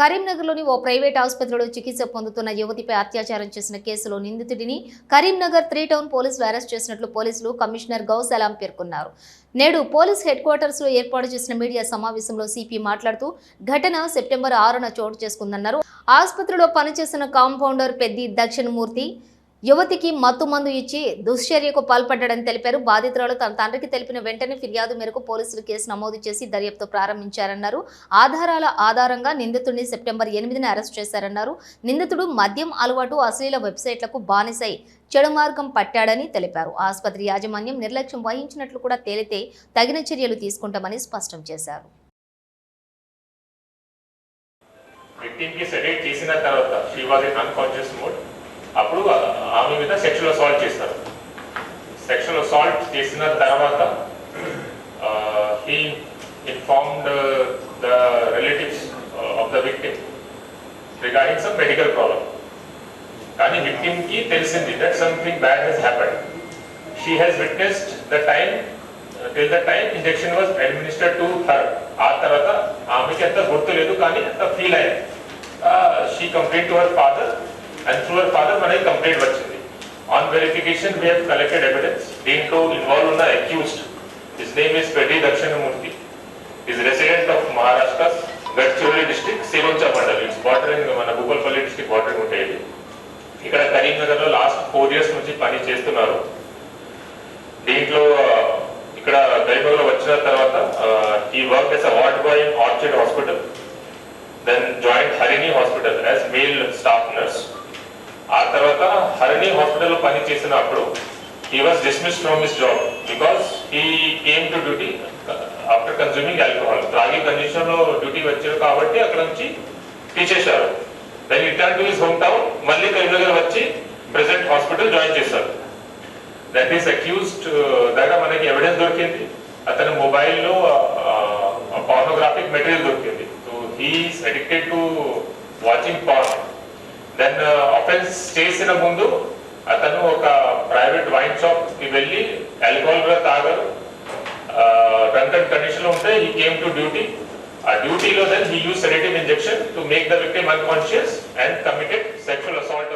కరీంనగర్లోని ఓ ప్రైవేట్ ఆసుపత్రిలో చికిత్స పొందుతున్న యువతిపై అత్యాచారం చేసిన కేసులో నిందితుడిని కరీంనగర్ త్రీ టౌన్ పోలీసులు అరెస్ట్ చేసినట్లు పోలీసులు కమిషనర్ గౌసలాం పేర్కొన్నారు. నేడు పోలీస్ హెడ్ క్వార్టర్స్లో ఏర్పాటు చేసిన మీడియా సమావేశంలో సిపి మాట్లాడుతూ ఘటన సెప్టెంబర్ ఆరున చోటు చేసుకుందన్నారు. ఆసుపత్రిలో పనిచేసిన కాంపౌండర్ పెద్ది దక్షిణమూర్తి యువతికి మత్తు మందు ఇచ్చి దుశ్చర్యకు పాల్పడ్డాడని తెలిపారు. బాధితురాలు తన తండ్రికి తెలిపిన వెంటనే ఫిర్యాదు మేరకు పోలీసులు కేసు నమోదు చేసి దర్యాప్తు ప్రారంభించారన్నారు. ఆధారాల ఆధారంగా నిందితుడిని సెప్టెంబర్ ఎనిమిదిన అరెస్ట్ చేశారన్నారు. నిందితుడు మద్యం అలవాటు అశ్లీల వెబ్సైట్లకు బానిసై చెడు మార్గం పట్టాడని తెలిపారు. ఆసుపత్రి యాజమాన్యం నిర్లక్ష్యం వహించినట్లు కూడా తేలితే తగిన చర్యలు తీసుకుంటామని స్పష్టం చేశారు. చేసిన తర్వాత she was in unconscious mode అప్పుడు ఆమె మీద సెక్షువల్ అసాల్ట్ చేస్తారు. సెక్షువల్ అసాల్ట్ చేసిన తర్వాత he informed the relatives of the victim regarding some medical problem కానీ విక్టిమ్కి తెలిసింది that something bad has happened she has witnessed the time till the time injection was administered to her ఆ తర్వాత ఆమెకి అంత గుర్తు లేదు కానీ అంత ఫీల్ అయింది. She complaint to her father and through her father మనకి కంప్లైంట్ వచ్చింది. On verification we have collected evidence దీంట్లో ఇన్వాల్వ్ ఉన్న accused his name is Pedi Dakshinamurthy is resident of Maharashtra Gadchiroli district Sironcha mandal its bordering మన Bhupalpally district bordering ఉంటాయి ఇక్కడ కరీంనగర్లో last four years నుంచి పని చేస్తున్నారు. దీంట్లో ఇక్కడ కరీంనగర్లో వచ్చిన తర్వాత ఈ work as a ward boy Orchid hospital then joined Harini hospital as male staff nurse ఆ తర్వాత హరిణి హాస్పిటల్ పని చేసినప్పుడు he was dismiss from his job because he came to duty after consuming alcohol త్రాగి కండిషన్లో డ్యూటీ వచ్చారు కాబట్టి అక్కడ నుంచి తీసేశారు. Then return to his home town మళ్ళీ కరీంనగర్ వచ్చి ప్రెసెంట్ హాస్పిటల్ జాయిన్ చేశారు. దట్ ఈస్ అక్యూజ్డ్ దగ్గర మనకి ఎవిడెన్స్ దొరికింది. అతని మొబైల్లో పార్నోగ్రాఫిక్ మెటీరియల్ దొరికింది. So he is addicted to watching porn then offence చేసిన ముందు అతను ఒక ప్రైవేట్ వైన్ షాప్కి వెళ్ళి ఆల్కహాల్ కూడా తాగారు. డ్రంకన్ కండిషన్ ఉంటే హీ కేమ్ టు డ్యూటీ ఆ డ్యూటీలో then he use sedative injection to make the victim unconscious and committed sexual assault